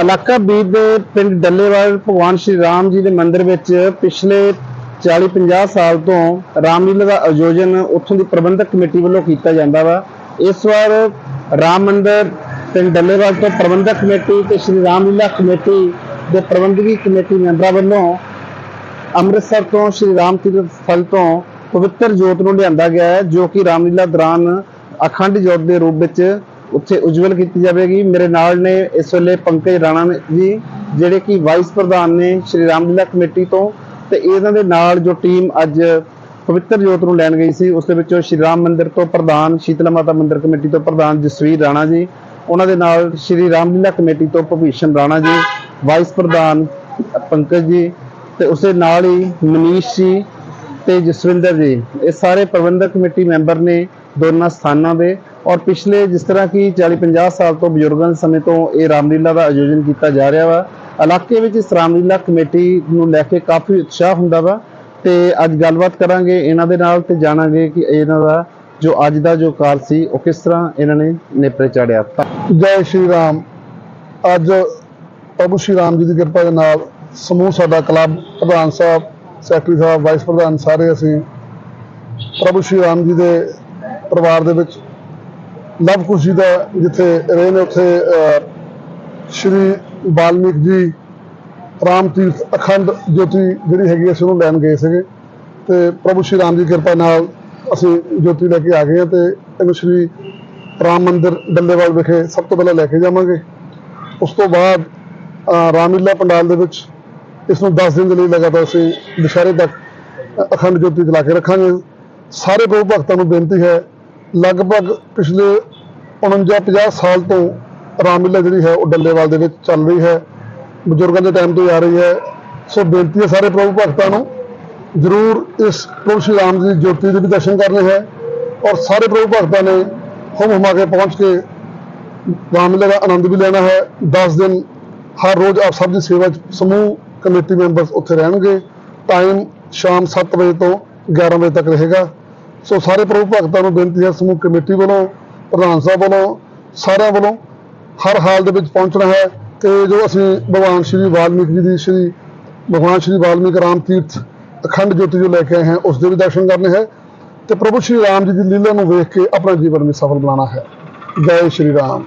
ਇਲਾਕਾ ਬੀਦ ਦੇ ਪਿੰਡ ਡੱਲੇਵਾਲ ਭਗਵਾਨ ਸ਼੍ਰੀ ਰਾਮ ਜੀ ਦੇ ਮੰਦਿਰ ਵਿੱਚ ਪਿਛਲੇ 40-50 ਸਾਲ ਤੋਂ ਰਾਮਲੀਲਾ ਦਾ ਆਯੋਜਨ ਉੱਥੋਂ ਦੀ ਪ੍ਰਬੰਧਕ ਕਮੇਟੀ ਵੱਲੋਂ ਕੀਤਾ ਜਾਂਦਾ ਵਾ। ਇਸ ਵਾਰ ਰਾਮ ਮੰਦਿਰ ਪਿੰਡ ਡੱਲੇਵਾਲ ਤੋਂ ਪ੍ਰਬੰਧਕ ਕਮੇਟੀ ਤੇ ਸ਼੍ਰੀ ਰਾਮਲੀਲਾ ਕਮੇਟੀ ਦੇ ਪ੍ਰਬੰਧਕੀ ਕਮੇਟੀ ਮੈਂਬਰਾਂ ਵੱਲੋਂ ਅੰਮ੍ਰਿਤਸਰ ਤੋਂ ਸ਼੍ਰੀ ਰਾਮ ਤੀਰਥ ਸਥਲ ਤੋਂ ਪਵਿੱਤਰ ਜੋਤ ਨੂੰ ਲਿਆਂਦਾ ਗਿਆ ਹੈ, ਜੋ ਕਿ ਰਾਮਲੀਲਾ ਦੌਰਾਨ ਅਖੰਡ ਜੋਤ ਦੇ ਰੂਪ ਵਿੱਚ ਉੱਥੇ ਉਜਵਲ ਕੀਤੀ ਜਾਵੇਗੀ। ਮੇਰੇ ਨਾਲ ਨੇ ਇਸ ਵੇਲੇ ਪੰਕਜ ਰਾਣਾ ਜੀ, ਜਿਹੜੇ ਕਿ ਵਾਈਸ ਪ੍ਰਧਾਨ ਨੇ ਸ਼੍ਰੀ ਰਾਮਲੀਲਾ ਕਮੇਟੀ ਤੋਂ ਤੇ ਇਹਨਾਂ ਦੇ ਨਾਲ ਜੋ ਟੀਮ ਅੱਜ ਪਵਿੱਤਰ ਜੋਤ ਨੂੰ ਲੈਣ ਗਈ ਸੀ, ਉਸ ਦੇ ਵਿੱਚੋਂ ਸ਼੍ਰੀ ਰਾਮ ਮੰਦਿਰ ਤੋਂ ਪ੍ਰਧਾਨ, ਸ਼ੀਤਲਾ ਮਾਤਾ ਮੰਦਿਰ ਕਮੇਟੀ ਤੋਂ ਪ੍ਰਧਾਨ ਜਸਵੀਰ ਰਾਣਾ ਜੀ, ਉਹਨਾਂ ਦੇ ਨਾਲ ਸ਼੍ਰੀ ਰਾਮਲੀਲਾ ਕਮੇਟੀ ਤੋਂ ਭਵੀਸ਼ਨ ਰਾਣਾ ਜੀ ਵਾਈਸ ਪ੍ਰਧਾਨ ਪੰਕਜ ਜੀ ਤੇ ਉਸੇ ਨਾਲ ਹੀ ਮਨੀਸ਼ ਜੀ ਤੇ ਜਸਵਿੰਦਰ ਜੀ। ਇਹ ਸਾਰੇ ਪ੍ਰਬੰਧਕ ਕਮੇਟੀ ਮੈਂਬਰ ਨੇ ਦੋਨਾਂ ਸਥਾਨਾਂ ਦੇ ਔਰ ਪਿਛਲੇ ਜਿਸ ਤਰ੍ਹਾਂ ਕਿ 40-50 ਸਾਲ ਤੋਂ ਬਜ਼ੁਰਗਾਂ ਦੇ ਸਮੇਂ ਤੋਂ ਇਹ ਰਾਮਲੀਲਾ ਦਾ ਆਯੋਜਨ ਕੀਤਾ ਜਾ ਰਿਹਾ ਵਾ, ਇਲਾਕੇ ਵਿੱਚ ਇਸ ਰਾਮਲੀਲਾ ਕਮੇਟੀ ਨੂੰ ਲੈ ਕੇ ਕਾਫੀ ਉਤਸ਼ਾਹ ਹੁੰਦਾ ਵਾ ਤੇ ਅੱਜ ਗੱਲਬਾਤ ਕਰਾਂਗੇ ਇਹਨਾਂ ਦੇ ਨਾਲ ਤੇ ਜਾਣਾਂਗੇ ਕਿ ਇਹਨਾਂ ਦਾ ਜੋ ਅੱਜ ਦਾ ਜੋ ਕਾਰ ਸੀ, ਉਹ ਕਿਸ ਤਰ੍ਹਾਂ ਇਹਨਾਂ ਨੇ ਨੇਪਰੇ ਚਾੜਿਆ। ਜੈ ਸ਼੍ਰੀ ਰਾਮ। ਅੱਜ ਪ੍ਰਭੂ ਸ਼੍ਰੀ ਰਾਮ ਜੀ ਦੀ ਕਿਰਪਾ ਦੇ ਨਾਲ ਸਮੂਹ ਸਾਡਾ ਕਲੱਬ ਪ੍ਰਧਾਨ ਸਾਹਿਬ, ਸੈਕਟਰੀ ਸਾਹਿਬ, ਵਾਈਸ ਪ੍ਰਧਾਨ ਸਾਰੇ ਅਸੀਂ ਪ੍ਰਭੂ ਸ਼੍ਰੀ ਰਾਮ ਜੀ ਦੇ ਪਰਿਵਾਰ ਦੇ ਵਿੱਚ ਲਵ ਖੁਸ਼ੀ ਦਾ ਜਿੱਥੇ ਰਹੇ ਨੇ ਉੱਥੇ ਸ਼੍ਰੀ ਬਾਲਮੀਕ ਜੀ, ਰਾਮ ਤੀਰਥ ਅਖੰਡ ਜੋਤੀ ਜਿਹੜੀ ਹੈਗੀ ਅਸੀਂ ਉਹਨੂੰ ਲੈਣ ਗਏ ਸੀਗੇ। ਤੇ ਪ੍ਰਭੂ ਸ਼੍ਰੀ ਰਾਮ ਦੀ ਕਿਰਪਾ ਨਾਲ ਅਸੀਂ ਜੋਤੀ ਲੈ ਕੇ ਆ ਗਏ ਹਾਂ ਤੇ ਇਹਨੂੰ ਸ਼੍ਰੀ ਰਾਮ ਮੰਦਿਰ ਡੱਲੇਵਾਲ ਵਿਖੇ ਸਭ ਤੋਂ ਪਹਿਲਾਂ ਲੈ ਕੇ ਜਾਵਾਂਗੇ। ਉਸ ਤੋਂ ਬਾਅਦ ਰਾਮਲੀਲਾ ਪੰਡਾਲ ਦੇ ਵਿੱਚ ਇਸ ਨੂੰ 10 ਦਿਨ ਦੇ ਲਈ ਲਗਾਤਾਰ ਅਸੀਂ ਦੁਸ਼ਹਿਰੇ ਤੱਕ ਅਖੰਡ ਜੋਤੀ ਜਲਾ ਕੇ ਰੱਖਾਂਗੇ। ਸਾਰੇ ਪ੍ਰਭੂ ਭਗਤਾਂ ਨੂੰ ਬੇਨਤੀ ਹੈ ਲਗਭਗ ਪਿਛਲੇ 49 50 ਸਾਲ ਤੋਂ ਰਾਮਲੀਲਾ ਜਿਹੜੀ ਹੈ ਉਹ ਡੱਲੇਵਾਲ ਦੇ ਵਿੱਚ ਚੱਲ ਰਹੀ ਹੈ। ਬਜ਼ੁਰਗਾਂ ਦੇ ਟਾਈਮ ਤੋਂ ਆ ਰਹੀ ਹੈ। ਸੋ ਬੇਨਤੀ ਹੈ ਸਾਰੇ ਪ੍ਰਭੂ ਭਗਤਾਂ ਨੂੰ, ਜ਼ਰੂਰ ਇਸ ਪ੍ਰਭੂ ਸ਼੍ਰੀ ਰਾਮ ਜੀ ਦੀ ਜੋਤੀ ਦੇ ਵੀ ਦਰਸ਼ਨ ਕਰਨੇ ਹੈ ਔਰ ਸਾਰੇ ਪ੍ਰਭੂ ਭਗਤਾਂ ਨੇ ਹੁਮ ਹੁਮਾ ਕੇ ਪਹੁੰਚ ਕੇ ਰਾਮਲੀਲਾ ਦਾ ਆਨੰਦ ਵੀ ਲੈਣਾ ਹੈ। 10 ਦਿਨ ਹਰ ਰੋਜ਼ ਆਪ ਸਭ ਦੀ ਸੇਵਾ 'ਚ ਸਮੂਹ ਕਮੇਟੀ ਮੈਂਬਰਸ ਉੱਥੇ ਰਹਿਣਗੇ। ਟਾਈਮ ਸ਼ਾਮ 7 ਵਜੇ ਤੋਂ 11 ਵਜੇ ਤੱਕ ਰਹੇਗਾ। ਸੋ ਸਾਰੇ ਪ੍ਰਭੂ ਭਗਤਾਂ ਨੂੰ ਬੇਨਤੀ ਹੈ, ਸਮੂਹ ਕਮੇਟੀ ਵੱਲੋਂ, ਪ੍ਰਧਾਨ ਸਾਹਿਬ ਵੱਲੋਂ, ਸਾਰਿਆਂ ਵੱਲੋਂ ਹਰ ਹਾਲ ਦੇ ਵਿੱਚ ਪਹੁੰਚਣਾ ਹੈ ਤੇ ਜੋ ਅਸੀਂ ਭਗਵਾਨ ਸ਼੍ਰੀ ਵਾਲਮੀਕ ਜੀ ਦੀ, ਸ਼੍ਰੀ ਭਗਵਾਨ ਸ਼੍ਰੀ ਵਾਲਮੀਕ ਰਾਮ ਤੀਰਥ ਅਖੰਡ ਜੋਤੀ ਜੋ ਲੈ ਕੇ ਆਏ ਹਾਂ, ਉਸ ਦੇ ਵੀ ਦਰਸ਼ਨ ਕਰਨੇ ਹੈ ਤੇ ਪ੍ਰਭੂ ਸ਼੍ਰੀ ਰਾਮ ਜੀ ਦੀ ਲੀਲਾ ਨੂੰ ਵੇਖ ਕੇ ਆਪਣਾ ਜੀਵਨ ਵੀ ਸਫਲ ਬਣਾਉਣਾ ਹੈ। ਜੈ ਸ਼੍ਰੀ ਰਾਮ।